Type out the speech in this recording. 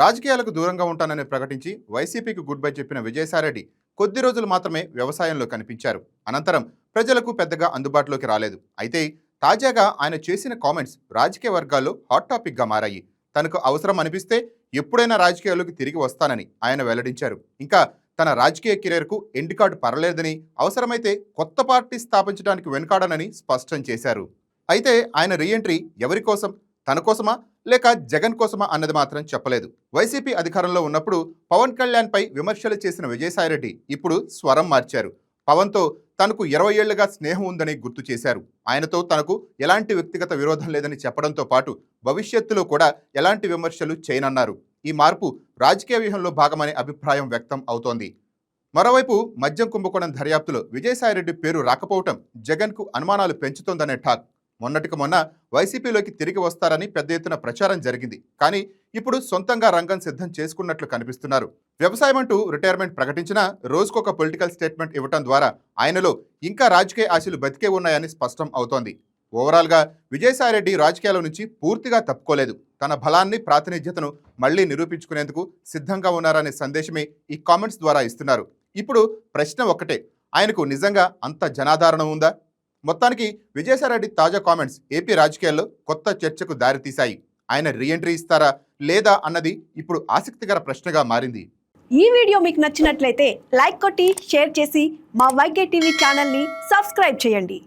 రాజకీయాలకు దూరంగా ఉంటానని ప్రకటించి వైసీపీకి గుడ్ బై చెప్పిన విజయసాయిరెడ్డి కొద్ది రోజులు మాత్రమే వ్యవసాయంలో కనిపించారు. అనంతరం ప్రజలకు పెద్దగా అందుబాటులోకి రాలేదు. అయితే తాజాగా ఆయన చేసిన కామెంట్స్ రాజకీయ వర్గాల్లో హాట్ టాపిక్గా మారాయి. తనకు అవసరం అనిపిస్తే ఎప్పుడైనా రాజకీయాల్లోకి తిరిగి వస్తానని ఆయన వెల్లడించారు. ఇంకా తన రాజకీయ కెరీర్కు ఎండ్ కార్డు పర్లేదని అవసరమైతే కొత్త పార్టీ స్థాపించడానికి వెనుకాడనని స్పష్టం చేశారు. అయితే ఆయన రీఎంట్రీ ఎవరి కోసం తన కోసమా లేక జగన్ కోసమా అన్నది మాత్రం చెప్పలేదు. వైసీపీ అధికారంలో ఉన్నప్పుడు పవన్ కళ్యాణ్పై విమర్శలు చేసిన విజయసాయిరెడ్డి ఇప్పుడు స్వరం మార్చారు. పవన్తో తనకు ఇరవై ఏళ్ళుగా స్నేహం ఉందని గుర్తు చేశారు. ఆయనతో తనకు ఎలాంటి వ్యక్తిగత విరోధం లేదని చెప్పడంతో పాటు భవిష్యత్తులో కూడా ఎలాంటి విమర్శలు చేయనన్నారు. ఈ మార్పు రాజకీయ వ్యూహంలో భాగమనే అభిప్రాయం వ్యక్తం అవుతోంది. మరోవైపు మద్యం కుంభకోణం దర్యాప్తులో విజయసాయిరెడ్డి పేరు రాకపోవటం జగన్కు అనుమానాలు పెంచుతోందనే టాక్. మొన్నటికి మొన్న వైసీపీలోకి తిరిగి వస్తారని పెద్ద ఎత్తున ప్రచారం జరిగింది. కానీ ఇప్పుడు సొంతంగా రంగం సిద్ధం చేసుకున్నట్లు కనిపిస్తున్నారు. వ్యవసాయం అంటూ రిటైర్మెంట్ ప్రకటించినా రోజుకొక పొలిటికల్ స్టేట్మెంట్ ఇవ్వటం ద్వారా ఆయనలో ఇంకా రాజకీయ ఆశలు బతికే ఉన్నాయని స్పష్టం అవుతోంది. ఓవరాల్గా విజయసాయిరెడ్డి రాజకీయాల నుంచి పూర్తిగా తప్పుకోలేదు. తన బలాన్ని ప్రాతినిధ్యతను మళ్ళీ నిరూపించుకునేందుకు సిద్ధంగా ఉన్నారనే సందేశమే ఈ కామెంట్స్ ద్వారా ఇస్తున్నారు. ఇప్పుడు ప్రశ్న ఒక్కటే. ఆయనకు నిజంగా అంత జనాదరణ ఉందా? మొత్తానికి విజయసాయిరెడ్డి తాజా కామెంట్స్ ఏపీ రాజకీయాల్లో కొత్త చర్చకు దారితీశాయి. ఆయన రీఎంట్రీ ఇస్తారా లేదా అన్నది ఇప్పుడు ఆసక్తికర ప్రశ్నగా మారింది. ఈ వీడియో మీకు నచ్చినట్లయితే లైక్ కొట్టి షేర్ చేసి మా వైకే టీవీ ఛానల్ని సబ్స్క్రైబ్ చేయండి.